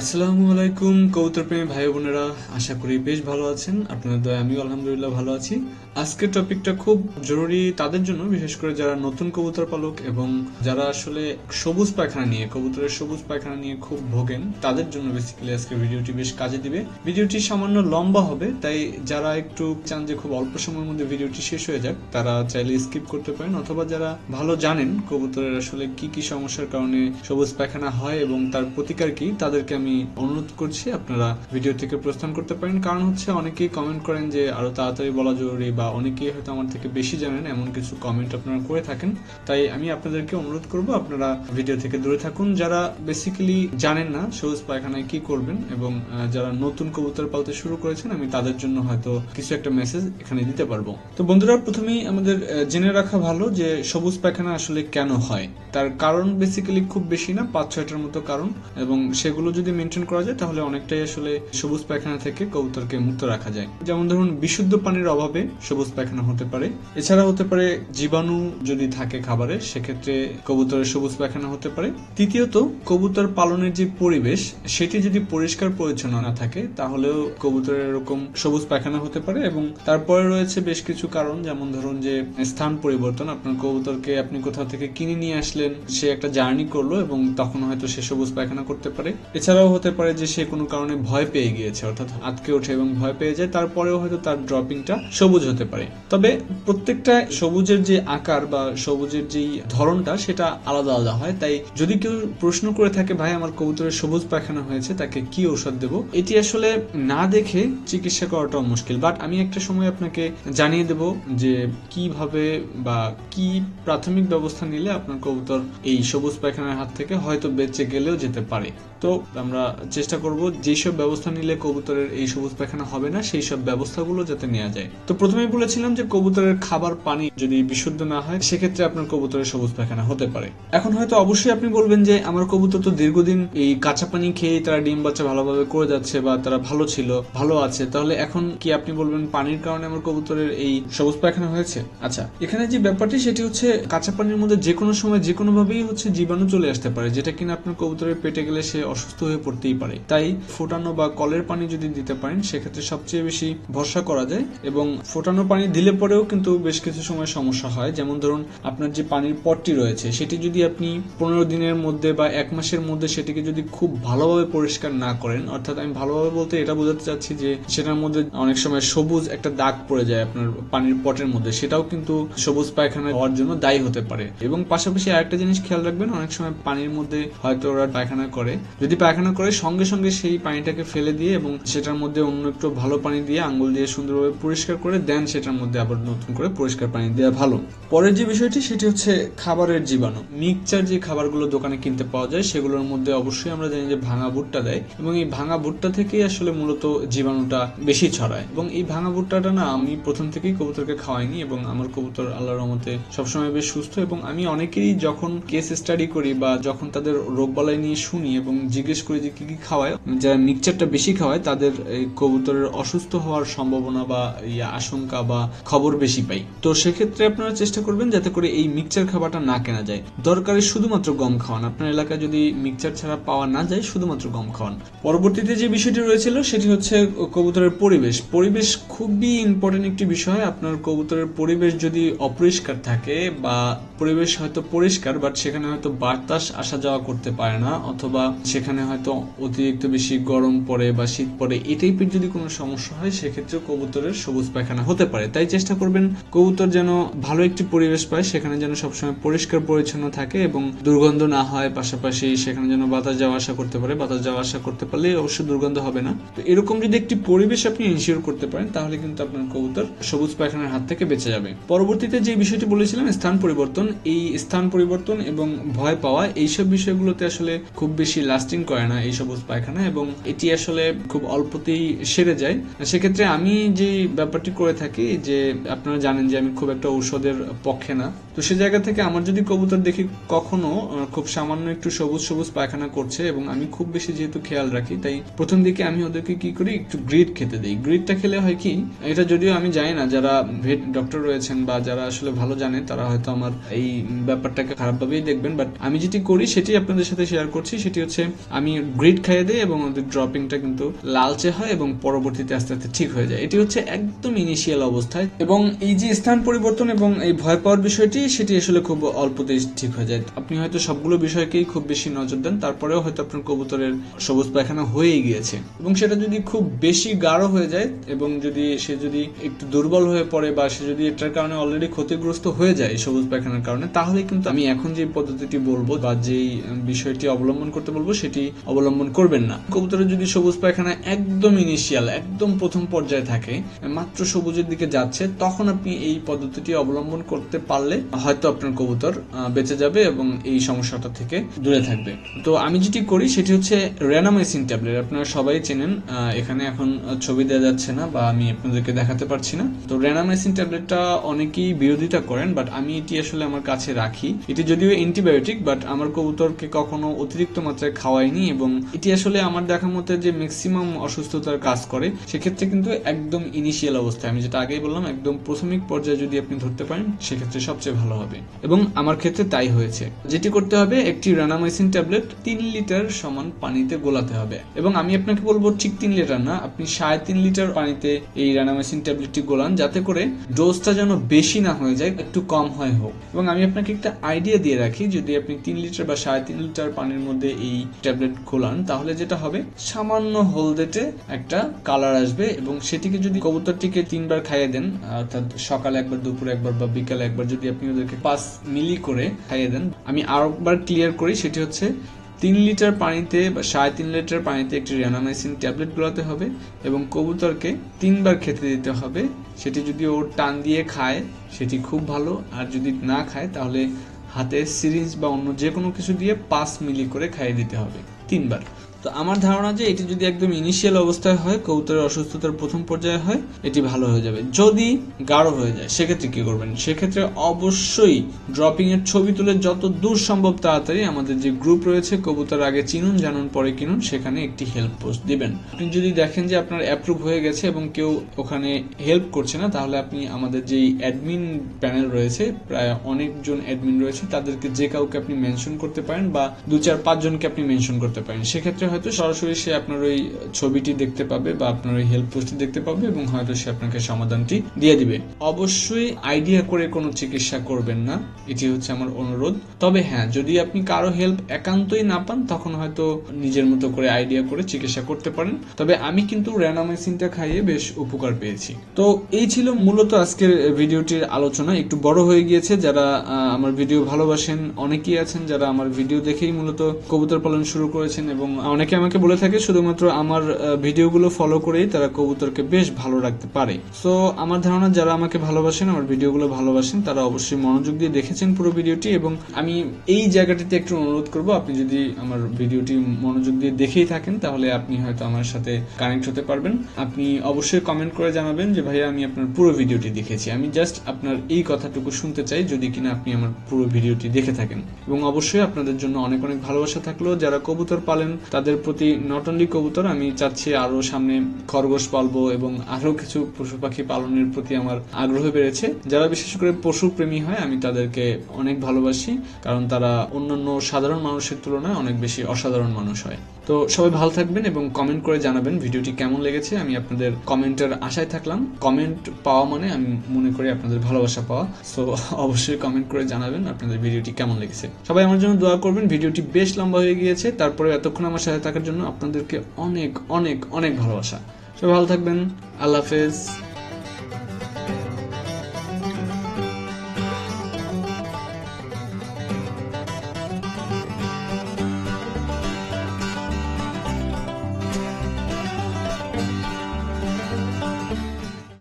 আসসালামু আলাইকুম, কবুতর প্রেমী ভাই বোনেরা। আশা করি বেশ ভালো আছেন। আপনাদের দয়া আমিও আলহামদুলিল্লাহ ভালো আছি। আজকের টপিকটা খুব জরুরি তাদের জন্য, বিশেষ করে যারা নতুন কবুতর পালক এবং যারা আসলে সবুজ পায়খানা নিয়ে, কবুতরের সবুজ পায়খানা নিয়ে খুব ভোগেন, তাদের জন্য বেসিক্যালি আজকে ভিডিওটি বেশ কাজে দিবে। ভিডিওটি সামান্য লম্বা হবে, তাই যারা একটু চান যে খুব অল্প সময়ের মধ্যে ভিডিওটি শেষ হয়ে যাক, তারা চাইলে স্কিপ করতে পারেন। অথবা যারা ভালো জানেন কবুতরের আসলে কি কি সমস্যার কারণে সবুজ পায়খানা হয় এবং তার প্রতিকার কি, তাদেরকে আমি অনুরোধ করছি, আপনারা ভিডিও থেকে প্রস্থান করতে পারেন। কারণ হচ্ছে অনেকেই কমেন্ট করেন যে, আরও তাড়াতাড়ি বলা জরুরি বা অনেকেই হয়তো আমার থেকে বেশি জানেন, এমন কিছু কমেন্ট আপনারা করে থাকেন। তাই আমি আপনাদেরকে অনুরোধ করব, আপনারা ভিডিও থেকে দূরে থাকুন। যারা বেসিক্যালি জানেন না সবুজ পায়খানায় কি করবেন এবং যারা নতুন কবুতর পালতে শুরু করেছেন, আমি তাদের জন্য হয়তো কিছু একটা মেসেজ এখানে দিতে পারব। তো বন্ধুরা, প্রথমেই আমাদের জেনে রাখা ভালো যে, সবুজ পায়খানা আসলে কেন হয়? তার কারণ বেসিক্যালি খুব বেশি না পাঁচ ছয়টার মতো কারণ। এবং সেগুলো যদি মেনটেন করা যায়, তাহলে অনেকটাই আসলে সবুজ পায়খানা থেকে কবুতরকে মুক্ত রাখা যায়। যেমন ধরুন, বিশুদ্ধ পানির অভাবে সবুজ পায়খানা হতে পারে। এছাড়া হতে পারে, জীবাণু যদি থাকে খাবারে, সেক্ষেত্রে কবুতরের সবুজ পায়খানা হতে পারে। তৃতীয়ত, কবুতর পালনের যে পরিবেশ, সেটি যদি পরিষ্কার পরিচ্ছন্ন না থাকে, তাহলেও কবুতরের এরকম সবুজ পায়খানা হতে পারে এবং তারপরে রয়েছে বেশ কিছু কারণ, যেমন ধরুন যে, স্থান পরিবর্তন। আপনার কবুতরকে আপনি কোথাও থেকে কিনে নিয়ে আসলেন, সে একটা জার্নি করল এবং তখন হয়তো সে সবুজ পায়খানা করতে পারে। এছাড়াও হতে পারে যে সে কোনো কারণে ভয় পেয়ে গিয়েছে, অর্থাৎ আটকে ওঠে এবং ভয় পেয়ে যায়, তারপরেও হয়তো তার ড্রপিংটা সবুজ হতে পারে। তবে প্রত্যেকটা সবুজের যে আকার বা সবুজের যেই ধরনটা, সেটা আলাদা আলাদা হয়। তাই যদি কেউ প্রশ্ন করে থাকে, ভাই, আমার কবুতরের সবুজ পায়খানা হয়েছে, তাকে কি ঔষধ দেব? এটি আসলে না দেখে চিকিৎসা করাটাও মুশকিল। বাট আমি একটা সময় আপনাকে জানিয়ে দেব যে কীভাবে বা কি প্রাথমিক ব্যবস্থা নিলে আপনার কবুতর এই সবুজ পায়খানার হাত থেকে হয়তো বেঁচে গেলেও যেতে পারে। তো আমরা চেষ্টা করব যেসব ব্যবস্থা নিলে কবুতরের এই সবুজ পায়খানা হবে না সেই সব ব্যবস্থাগুলো যাতে নেওয়া যায়। তো প্রথমেই বলেছিলাম যে কবুতরের খাবার পানি যদি বিশুদ্ধ না হয়, সেক্ষেত্রে আপনার কবুতরের সবুজ পায়খানা হতে পারে। এখন হয়তো অবশ্যই আপনি বলবেন যে আমার কবুতর তো দীর্ঘদিন এই কাঁচা পানি খেয়ে তারা ডিম বাচ্চা ভালোভাবে করে যাচ্ছে বা তারা ভালো ছিল, ভালো আছে, তাহলে এখন কি আপনি বলবেন পানির কারণে আমার কবুতরের এই সবুজ পায়খানা হয়েছে? আচ্ছা এখানে যে ব্যাপারটি সেটি হচ্ছে কাঁচা পানির মধ্যে যে কোনো সময় যে কোনো ভাবেই হচ্ছে জীবাণু চলে আসতে পারে, যেটা কিনা আপনার কবুতরের পেটে গেলে সে অসুস্থ হয়ে পড়তেই পারে। তাই ফোটানো বা কলের পানি যদি দিতে পারেন, সেক্ষেত্রে সবচেয়ে বেশি ভরসা করা যায় এবং ফোটানো পানি দিলে পরেও কিন্তু বেশ কিছু সময় সমস্যা হয়। যেমন ধরুন, আপনার যে পানির পটটি রয়েছে, সেটি যদি আপনি পনেরো দিনের মধ্যে বা এক মাসের মধ্যে সেটিকে যদি খুব ভালোভাবে পরিষ্কার না করেন, অর্থাৎ আমি ভালোভাবে বলতে এটা বোঝাতে চাচ্ছি যে সেটার মধ্যে অনেক সময় সবুজ একটা দাগ পড়ে যায় আপনার পানির পটের মধ্যে, সেটাও কিন্তু সবুজ পায়খানা হওয়ার জন্য দায়ী হতে পারে। এবং পাশাপাশি আরেকটা জিনিস খেয়াল রাখবেন, অনেক সময় পানির মধ্যে হয়তো ওরা পায়খানা করে। যদি পায়খানা করে সঙ্গে সঙ্গে সেই পানিটাকে ফেলে দিয়ে এবং সেটার মধ্যে অন্য একটু ভালো পানি দিয়ে আঙ্গুল দিয়ে সুন্দরভাবে পরিষ্কার করে দেন সেটার মধ্যে আবার নতুন করে পরিষ্কার পানি দেওয়া ভালো। পরের যে বিষয়টি, সেটি হচ্ছে খাবারের জীবাণু। মিক্সচার যে খাবারগুলো দোকানে কিনতে পাওয়া যায়, সেগুলোর মধ্যে অবশ্যই আমরা জানি যে ভাঙা ভুট্টা দেয় এবং এই ভাঙা ভুট্টা থেকেই আসলে মূলত জীবাণুটা বেশি ছড়ায়। এবং এই ভাঙা ভুট্টাটা না, আমি প্রথম থেকেই কবুতরকে খাওয়াইনি এবং আমার কবুতর আল্লাহর রহমতে সবসময় বেশ সুস্থ এবং আমি অনেকেরই যখন কেস স্টাডি করি বা যখন তাদের রোগবালাই নিয়ে শুনি এবং জিজ্ঞেস করি যে কি কি খাওয়ায়, যারা মিক্সচারটা বেশি খাওয়ায়, তাদের এই কবুতরের অসুস্থ হওয়ার সম্ভাবনা বা ইয়ে আশঙ্কা বা খবর বেশি পাই। তো সেক্ষেত্রে আপনারা চেষ্টা করবেন যাতে করে এই মিক্সচার খাবারটা না কেনা যায়। দরকারে শুধুমাত্র গম খাওয়ান। আপনার এলাকায় যদি মিক্সচার ছাড়া পাওয়া না যায়, শুধুমাত্র গম খাওয়ান। পরবর্তীতে যে বিষয়টি রয়েছিল, সেটি হচ্ছে কবুতরের পরিবেশ। পরিবেশ খুবই ইম্পর্টেন্ট একটি বিষয়। আপনার কবুতরের পরিবেশ যদি অপরিষ্কার থাকে বা পরিবেশ হয়তো পরিষ্কার বাট সেখানে হয়তো বাতাস আসা যাওয়া করতে পারে না, অথবা সেখানে হয়তো অতিরিক্ত বেশি গরম পড়ে বা শীত পড়ে, এই টাইপের যদি কোনো সমস্যা হয় সেক্ষেত্রে কবুতরের সবুজ পায়খানা হতে পারে। তাই চেষ্টা করবেন কবুতর যেন ভালো একটি পরিবেশ পায়, সেখানে যেন সবসময় পরিষ্কার পরিচ্ছন্ন থাকে এবং দুর্গন্ধ না হয়। পাশাপাশি সেখানে যেন বাতাস যাওয়া আসা করতে পারে। বাতাস যাওয়া আসা করতে পারলে অবশ্যই দুর্গন্ধ হবে না। তো এরকম যদি একটি পরিবেশ আপনি ইনশিওর করতে পারেন, তাহলে কিন্তু আপনার কবুতর সবুজ পায়খানার হাত থেকে বেঁচে যাবে। পরবর্তীতে যে বিষয়টি বলেছিলাম, স্থান পরিবর্তন, এই স্থান পরিবর্তন এবং ভয় পাওয়া, এইসব বিষয়গুলোতে আসলে খুব বেশি লাস্টিং করে না। এই সবুজ পায়খানা এবং এটি আসলে খুব অল্পতেই সেরে যায়। সেক্ষেত্রে আমি যে ব্যাপারটি করে থাকি যে আপনারা জানেন যে আমি খুব একটা ঔষধের পক্ষে না। তো সে জায়গা থেকে আমার যদি কবুতর দেখি কখনো খুব সামান্য একটু সবুজ সবুজ পায়খানা করছে এবং আমি খুব বেশি যেহেতু খেয়াল রাখি, তাই প্রথম দিকে আমি ওদেরকে কি করি, একটু গ্রিড খেতে দিই। গ্রিডটা খেলে হয় কি, এটা যদিও আমি জানি না, যারা ভেট ডক্টর রয়েছেন বা যারা আসলে ভালো জানেন তারা হয়তো আমার এই ব্যাপারটাকে খারাপভাবেই দেখবেন বাট আমি যেটি করি সেটি আপনাদের সাথে শেয়ার করছি, সেটি হচ্ছে আমি গ্রিড খাইয়ে দেয় এবং ওদের ড্রপিংটা কিন্তু লালচে হয় এবং পরবর্তীতে আস্তে আস্তে ঠিক হয়ে যায়। এটি হচ্ছে একদম ইনিশিয়াল অবস্থায় এবং এই যে স্থান পরিবর্তন এবং এই ভয় পাওয়ার বিষয়টি সেটি আসলে খুব অল্পতেই ঠিক হয়ে যায়। আপনি হয়তো সবগুলো বিষয়কেই খুব বেশি নজর দেন, তারপরেও হয়তো আপনার কবুতরের সবুজ পায়খানা হয়েই গিয়েছে। এবং সেটা যদি খুব বেশি গাঢ় হয়ে যায় এবং যদি সে যদি একটু দুর্বল হয়ে পড়ে বা সে যদি এটার কারণে অলরেডি ক্ষতিগ্রস্ত হয়ে যায় সবুজ পায়খানার কারণে, তাহলে কিন্তু আমি এখন যে পদ্ধতিটি বলব বা যেই বিষয়টি অবলম্বন করতে বলব, সেটি অবলম্বন করবেন না। কবুতরের যদি সবুজ পায়খানা একদম ইনিশিয়াল একদম প্রথম পর্যায়ে থাকে, মাত্র সবুজের দিকে যাচ্ছে, তখন আপনি এই পদ্ধতিটি অবলম্বন করতে পারলে হয়তো আপনার কবুতর বেঁচে যাবে এবং এই সমস্যাটা থেকে দূরে থাকবে। তো আমি যেটি করি সেটি হচ্ছে রেনামাইসিন ট্যাবলেট আপনারা সবাই চেনেন এখানে এখন ছবি দেওয়া যাচ্ছে না বা আমি আপনাদেরকে দেখাতে পারছি না। তো রেনামাইসিন ট্যাবলেটটা অনেকেই বিরোধিতা করেন বাট আমি এটি আসলে আমার কাছে রাখি। এটি যদিও অ্যান্টিবায়োটিক বাট আমার কবুতরকে কখনো অতিরিক্ত মাত্রায় খাওয়াইনি এবং এটি আসলে আমার দেখা মতে যে ম্যাক্সিমাম অসুস্থতার কাজ করে। সেক্ষেত্রে কিন্তু একদম ইনিশিয়াল অবস্থায়, আমি যেটা আগেই বললাম, একদম প্রাথমিক পর্যায়ে যদি আপনি ধরতে পারেন, সেক্ষেত্রে সবচেয়ে ভালো হবে। এবং আমার ক্ষেত্রে তাই হয়েছে। যেটি করতে হবে, একটি রানামাইসিন ট্যাবলেট তিন লিটার সমান পানিতে গোলাতে হবে। এবং আমি আপনাকে বলব, ঠিক তিন লিটার না, আপনি সাড়ে তিন লিটার পানিতে এই রানামাইসিন ট্যাবলেটটি গোলান, যাতে করে ডোজটা যেন বেশি না হয়ে যায়, একটু কম হয় হোক। এবং আমি আপনাকে একটা আইডিয়া দিয়ে রাখি, যদি আপনি তিন লিটার বা সাড়ে তিন লিটার পানির মধ্যে এই ট্যাবলেট গোলান, তাহলে যেটা হবে, সামান্য হলদেটে একটা কালার আসবে এবং সেটিকে যদি কবুতরটিকে তিনবার খাইয়ে দেন, অর্থাৎ সকালে একবার, দুপুরে একবার বা বিকালে একবার যদি আপনি ওদেরকে পাঁচ মিলি করে খাইয়ে দেন। আমি আরেকবার ক্লিয়ার করি, সেটি হচ্ছে তিন লিটার পানিতে বা সাড়ে তিন লিটার পানিতে একটি রেনামাইসিন ট্যাবলেট গোলাতে হবে এবং কবুতরকে তিনবার খেতে দিতে হবে। সেটি যদি ও টান দিয়ে খায়, সেটি খুব ভালো। আর যদি না খায়, তাহলে হাতে সিরিঞ্জ বা অন্য যে কোনো কিছু দিয়ে পাঁচ মিলি করে খাইয়ে দিতে হবে। তিনবার। তো আমার ধারণা যে এটি যদি একদম ইনিশিয়াল অবস্থায় হয়, কবুতরের অসুস্থতার প্রথম পর্যায়ে হয়, এটি ভালো হয়ে যাবে। যদি গাঢ় হয়ে যায়, সেক্ষেত্রে কি করবেন? সেক্ষেত্রে অবশ্যই ড্রপিং এর ছবি তুলে যত দূর সম্ভব তাড়াতাড়ি আমাদের যে গ্রুপ রয়েছে, কবুতর আগে চিনুন, জানুন, পরে কিনুন, সেখানে একটি হেল্প পোস্ট দিবেন। আপনি যদি দেখেন যে আপনার অ্যাপ্রুভ হয়ে গেছে এবং কেউ ওখানে হেল্প করছে না, তাহলে আপনি আমাদের যেই অ্যাডমিন প্যানেল রয়েছে, প্রায় অনেকজন অ্যাডমিন রয়েছে, তাদেরকে যে কাউকে আপনি মেনশন করতে পারেন বা দু চার পাঁচজনকে আপনি মেনশন করতে পারেন। সেক্ষেত্রে হয়তো সরাসরি সে আপনার ওই ছবিটি দেখতে পাবে বা আপনার ওই হেল্প পোস্টটি দেখতে পাবে এবং হয়তো সে আপনাকে সমাধানটি দিয়ে দিবে। অবশ্যই আইডিয়া করে কোনো চিকিৎসা করবেন না। এটি হচ্ছে আমার অনুরোধ। তবে হ্যাঁ যদি আপনি কারও হেল্প একান্তই না পান, তখন হয়তো নিজের মতো করে আইডিয়া করে চিকিৎসা করতে পারেন। তবে আমি কিন্তু র্যানামাইসিনটা খাইয়ে বেশ উপকার পেয়েছি। তো এই ছিল মূলত আজকের ভিডিওটির আলোচনা। একটু বড় হয়ে গিয়েছে যারা আমার ভিডিও ভালোবাসেন, অনেকেই আছেন যারা আমার ভিডিও দেখেই মূলত কবুতর পালন শুরু করেছেন এবং অনেকে আমাকে বলে থাকে শুধুমাত্র আমার ভিডিওগুলো ফলো করেই তারা কবুতরকে বেশ ভালো রাখতে পারে। সো আমার ধারণা যারা আমাকে ভালোবাসেন, আমার ভিডিওগুলো ভালোবাসেন, তারা অবশ্যই মনোযোগ দিয়ে দেখেছেন পুরো ভিডিওটি এবং আমি এই জায়গাটিতে একটু অনুরোধ করব, আপনি যদি আমার ভিডিওটি মনোযোগ দিয়ে দেখেই থাকেন, তাহলে আপনি হয়তো আমার সাথে কানেক্ট হতে পারবেন। আপনি অবশ্যই কমেন্ট করে জানাবেন যে, ভাইয়া, আমি আপনার পুরো ভিডিওটি দেখেছি। আমি জাস্ট আপনার এই কথাটুকু শুনতে চাই, যদি কিনা আপনি আমার পুরো ভিডিওটি দেখে থাকেন। এবং অবশ্যই আপনাদের জন্য অনেক অনেক ভালোবাসা থাকল। যারা কবুতর পালেন, তাদের প্রতি নট অনলি কবুতর, আমি চাচ্ছি আরও সামনে খরগোশ পালবো এবং আরও কিছু পশু পাখি পালনের প্রতি আমার আগ্রহ বেড়েছে। যারা বিশেষ করে পশু প্রেমী হয়, আমি তাদেরকে অনেক ভালোবাসি কারণ তারা অন্যান্য সাধারণ মানুষের তুলনায় অনেক বেশি অসাধারণ মানুষ হয়। তো সবাই ভালো থাকবেন এবং কমেন্ট করে জানাবেন ভিডিওটি কেমন লেগেছে, আমি আপনাদের কমেন্টের আশায় থাকলাম। কমেন্ট পাওয়া মানে আমি মনে করি আপনাদের ভালোবাসা পাওয়া। সো অবশ্যই কমেন্ট করে জানাবেন আপনাদের ভিডিওটি কেমন লেগেছে। সবাই আমার জন্য দোয়া করবেন, ভিডিওটি বেশ লম্বা হয়ে গিয়েছে তারপরে এতক্ষণ আমার সাথে থাকার জন্য আপনাদেরকে অনেক অনেক অনেক ভালোবাসা। সবাই ভালো থাকবেন। আল্লাহ হাফেজ।